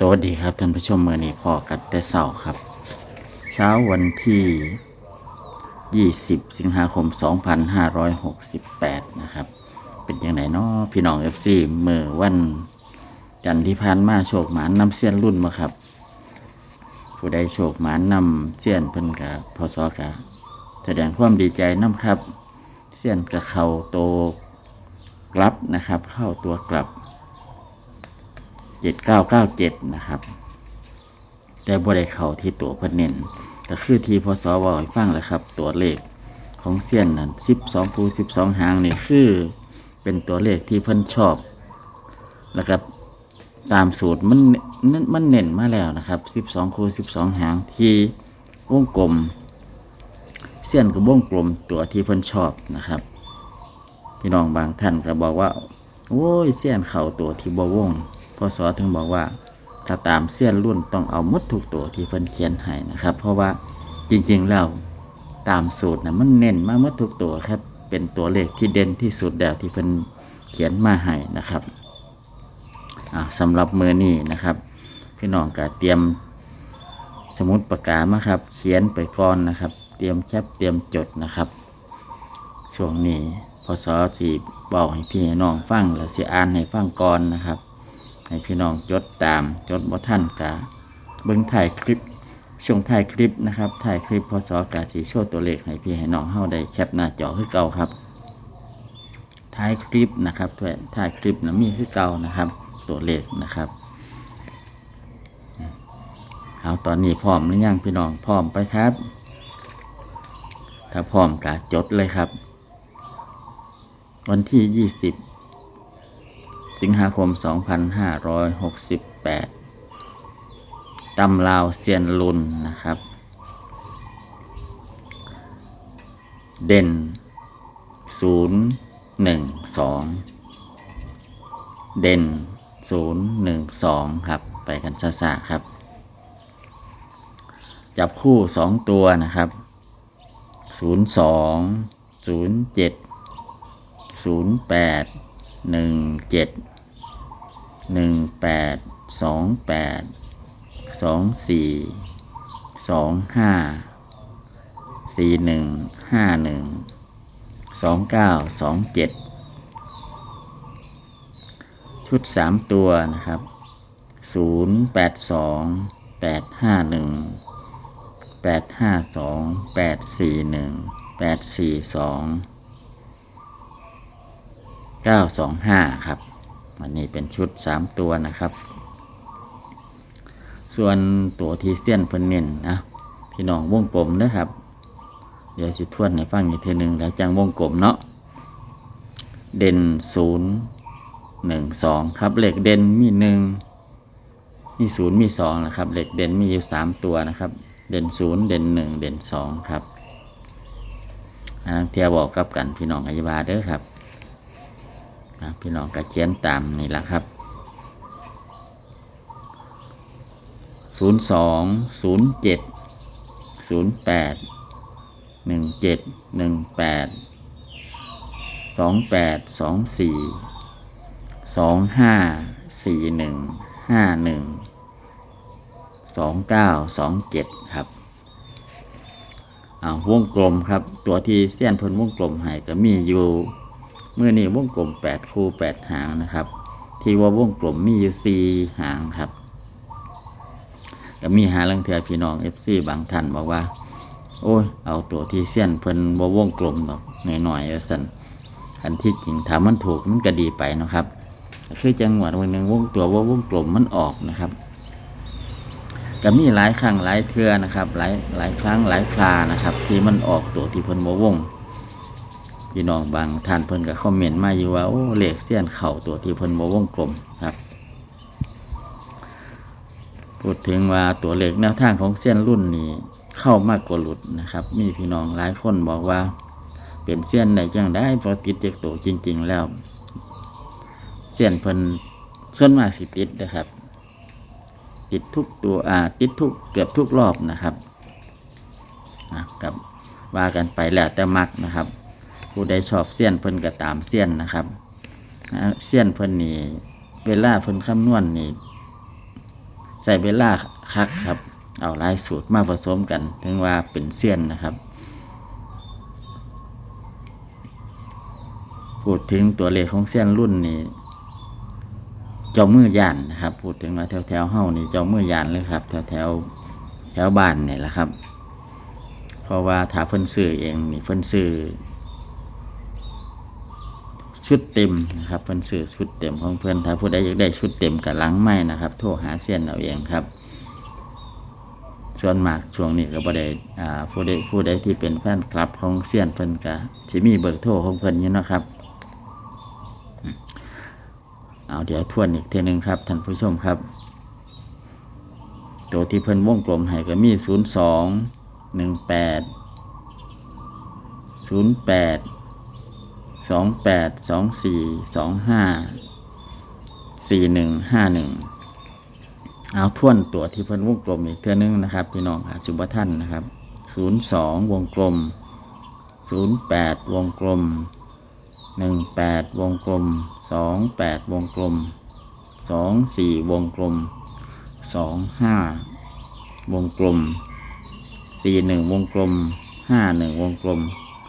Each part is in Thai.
สวัสดีครับท่านผู้ชมเมื่อนี้พอกันแต่เสาร์ครับ เช้าวันที่ 20 สิงหาคม 2568 นะครับ เป็นยังไงเนาะพี่น้อง FC เมื่อวันจันทร์ที่ผ่านมาโชคหมานนำเสี้ยนรุ่นมาครับ ผู้ใดโชคหมานนำเสี้ยนเพิ่นกับพศกะแสดงความดีใจน้ำครับ เสี้ยนกับเขาโตกลับนะครับ เข้าตัวกลับ 7997นะครับ แต่บ่ได้เข้าที่ตัวเพิ่นเน้นก็คือที่พศว่าฟังแหล้วครับ ตัวเลขของเสี้ยนนั้น12คู12หางนี่คือเป็นตัวเลขที่เพิ่นชอบ แล้วก็ตามสูตรมันมันมันเน้นมาแล้วนะครับ12คู12หางที่วงกลม เสี้ยนกับวงกลมตัวที่เพิ่นชอบนะครับพี่น้องบางท่านก็บอกว่า โอ้ยเสี้ยนเข่าตัวที่บวง พศถึงบอกว่า ถ้าตามเสี้ยนรุ่นต้องเอามดทุกตัวที่เพิ่นเขียนให้นะครับ เพราะว่าจริงๆแล้วตามสูตรนะมันเน้นมามดทุกตัวครับเป็นตัวเลขที่เด่นที่สุดแล้วที่เพิ่นเขียนมาให้นะครับอ่าสำหรับมือนี้นะครับ พี่น้องก็เตรียมสมุดปากกามาครับ เขียนไปก่อนนะครับ เตรียมแคปเตรียมจดนะครับช่วงนี้พศที่บอกให้พี่น้องฟังแล้วสิอ่านให้ฟังก่อนนะครับ ให้พี่น้องจดตามจดบ่ท่านกะเบิ้งถ่ายคลิปช่วงถ่ายคลิปนะครับถ่ายคลิปพศกาที่โชว์ตัวเลขให้พี่ให้น้องเฮาได้แคปหน้าจอคือเก่าครับถ่ายคลิปนะครับถ่ายถ่ายคลิปนะมีคือเก่านะครับ ตัวเลขนะครับเอาตอนนี้พร้อมหรือยังพี่น้องพร้อมไปครับ ถ้าพร้อมกะจดเลยครับ วันที่20สิบ สิงหาคม 2568ตำลาวเซียนลุนนะครับ เด่น 0 1 2 เด่น 0 1 2 ครับ ไปกันซ่าๆครับ จับคู่ 2 ตัวนะครับ 02 07ศูนย์แปด หนึ่งเจ็ดหนึ่งแปดสองแปดสองสี่สองห้าสี่หนึ่งห้าหนึ่งสองเก้าสองเจ็ดชุดสามตัวนะครับศูนย์แปดสองแปดห้าหนึ่งแปดห้าสองแปดสี่หนึ่งแปดสี่สอง 925 ครับอันนี้เป็นชุด 3 ตัวนะครับ ส่วนตัวที่เสี้ยนเพิ่นเน้นนะพี่น้องวงกลมนะครับ เดี๋ยวสิทวนให้ฟังอีกทีหนึ่งแล้วจังวงกลมเนาะเด่น0 1 2ครับเหล็กเด่นมี1มี0มี2นะครับเหล็กเด่นมีอยู่3ตัวนะครับ เด่น0เด่น1เด่น2ครับอันนั้นเทียบอกกับกันพี่น้องอายบาเด้อครับ นะพี่น้องก็เขียนตามนี่แหละครับศูนย์สองศูนย์เจ็ดศูนย์แปดหนึ่งเจ็ดหนึ่งแปดสองแปดสองสี่สองห้าสี่หนึ่งห้าหนึ่งสองเก้าสองเจ็ดครับอ่าวงกลมครับ ตัวที่เสี้ยนเพิ่นวงกลมให้ก็มีอยู่ เมื่อนี้วงกลมแปดคูแปดหางนะครับ ที่ว่าวงกลมมีอยู่สี่หางครับก็มีหาลังเทือพี่น้องเอฟซีบางท่านบอกว่า โอ้ย เอาตัวที่เส้นเพิ่นว่วงกลมดอกหน่อยๆเอาสั่นอันที่จริงถามมันถูกมันก็ดีไปนะครับ คือจังหวัดวันหนึ่งวงตัวว่าวงกลมมันออกนะครับก็มีหลายครั้งหลายเทือนะครับ หลายหลายครั้งหลายครานะครับ ที่มันออกตัวที่เพิ่นบ่วง พี่น้องบางท่านเพิ่นก็คอมเมนต์มาอยู่ว่าโอ้เลขเสี้ยนเข่าตัวที่เพิ่นบ่วงกลมครับ พูดถึงว่าตัวเลขแนวทางของเสี้ยนรุ่นนี้เข้ามากกว่าหลุดนะครับ มีพี่น้องหลายคนบอกว่า เป็นเสี้ยนไหนจังได้พอติดเจ็กตัวจริง ๆ แล้วเสี้ยนเพิ่นส่วนมากสิติดนะครับ ติดทุกตัวอ่าติดทุกเกือบทุกรอบนะครับนะครับว่ากันไปแล้วแต่มักนะครับ ผู้ใดชอบเสี้ยนเพิ่นก็ตามเสี้ยนนะครับเสี้ยนเพิ่นนี่เวลาเพิ่นคำนวณนี่ใส่เวลาคักครับ เอาลายสูตรมาผสมกันถึงว่าเป็นเสี้ยนนะครับ พูดถึงตัวเลขของเสี้ยนรุ่นนี้เจ้ามือยานนะครับ พูดถึงว่าแถวแถวๆเฮ้านี่เจ้ามือยานเลยครับ แถวแถวๆแถวบ้านนี่แหละครับ เพราะว่าถ้าเพิ่นซื้อเองนี่เพิ่นซื้อ ชุดเต็มนะครับเพิ่อนซื้อชุดเต็มของเพิ่อนถ้าผู้ใดอยากได้ชุดเต็มกับหลังไม้นะครับ โทรหาเซียนเอาเองครับ ส่วนมากช่วงนี้ก็บ่ได้อ่าผู้ใดผู้ใดที่เป็นแฟนคลับของเซียนเพิ่นก็สิมีเบอร์โทรของเพิ่อนอยู่นะครับเอาเดี๋ยวทวนอีกเทีนึงครับท่านผู้ชมครับ ตัวที่เพิ่นวงกลมให้ก็มี 02 18 08 สองแปดสองสี่สองห้าสี่หนึ่งห้าหนึ่งเอาท่วนตัวที่เพิ่นวงกลมอีกเท่านึงนะครับ พี่น้องอาจุบท่านนะครับศูนย์สองวงกลมศูนย์แปดวงกลมหนึ่งแปดวงกลมสองแปดวงกลมสองสี่วงกลมสองห้าวงกลมสี่หนึ่งวงกลมห้าหนึ่งวงกลม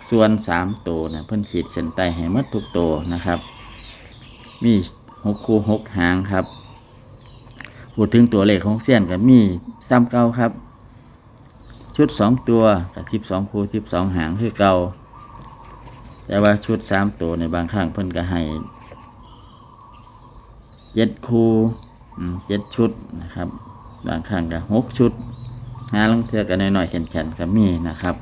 ส่วนสามตัวนะเพิ่นขีดเส้นใต้ให้หมดทุกตัวนะครับ มีหกคู่หกหางครับพูดถึงตัวเลขของเสี้ยนกับมีซ้ำเก่าครับ ชุดสองตัวกับสิบสองคู่สิบสองหางคือเก่าแต่ว่าชุดสามตัวในบางครั้งเพิ่นก็ให้เจ็ดคู่เจ็ดชุดนะครับ บางครั้งก็หกชุดหาลังเทือกันหน่อยๆแข็งๆก็มีนะครับ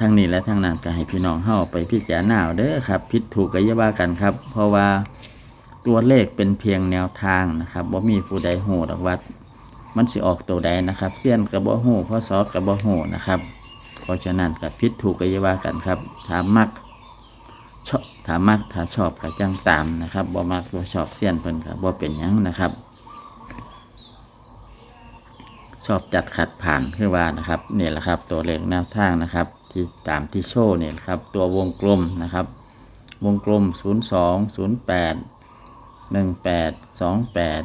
ทั้งนี้และทั้งนั้นก็ให้พี่น้องเฮาไปพิจารณาเอาเด้อครับผิดถูกก็อย่าว่ากันครับ เพราะว่าตัวเลขเป็นเพียงแนวทางนะครับบ่มีผู้ใดโหดอกว่ามันสิออกตัวใดนะครับเสี้ยนกับบ่โหพ่อซอสกับบ่โหนะครับ เพราะฉะนั้นก็ผิดถูกก็อย่าว่ากันครับ ถามมักชอบถามมักถ้าชอบก็จังตามนะครับบ่มักบ่ชอบเสี้ยนเพิ่นก็บ่เป็นยังนะครับ ชอบจัดขัดผ่านคือว่านะครับนี่แหละครับ ตัวเลขแนวทางนะครับ ที่ตามที่โชว์เนี่ยครับ ตัววงกลมนะครับ วงกลม 0 2 0 8 1 8 2 8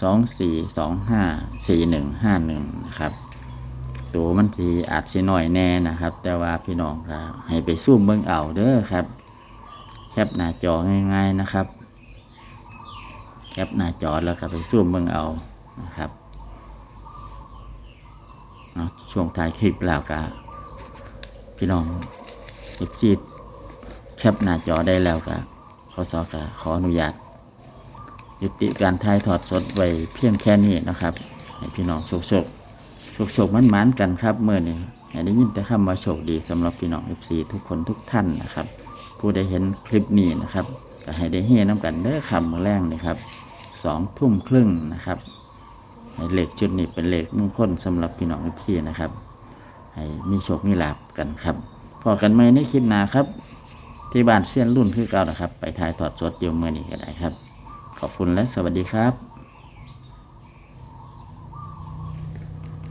2 4 2 5 4 1 5 1นะครับตัวมันทีอาจสิน้อยแน่นะครับ แต่ว่าพี่น้องครับให้ไปซูมเบิ่งเอาเด้อครับ แคปหน้าจอง่ายๆนะครับ แคปหน้าจอแล้วก็ไปซูมเบิ่งเอานะครับ ช่วงท้ายคลิปแล้วก็พี่น้องเอฟซีแคปหน้าจอได้แล้วก็ขอสอกขออนุญาต ยุติการถ่ายทอดสดไว้เพียงแค่นี้นะครับให้พี่น้องโชคโชคโชคโชคมันมันๆกันครับเมื่อนี้ให้ได้ยินแต่คำว่าโชคดีสำหรับพี่น้องเอฟซีทุกคนทุกท่านนะครับ ผู้ได้เห็นคลิปนี้นะครับก็ให้ได้เฮน้ำกันเด้อคำมือแรงนี่ครับสองทุ่มครึ่งนะครับ ให้เลขชุดนี้เป็นเหล็กมงคลสำหรับพี่น้องเอฟซีนะครับ ให้มีโชคมีลาบกันครับพอกันไหมในคลิปหน้าครับ ที่บ้านเซียนรุ่นคือเก่านะครับ ไปถ่ายทอดสดเดียวเมื่อนี้ก็ได้ครับ ขอบคุณและสวัสดีครับ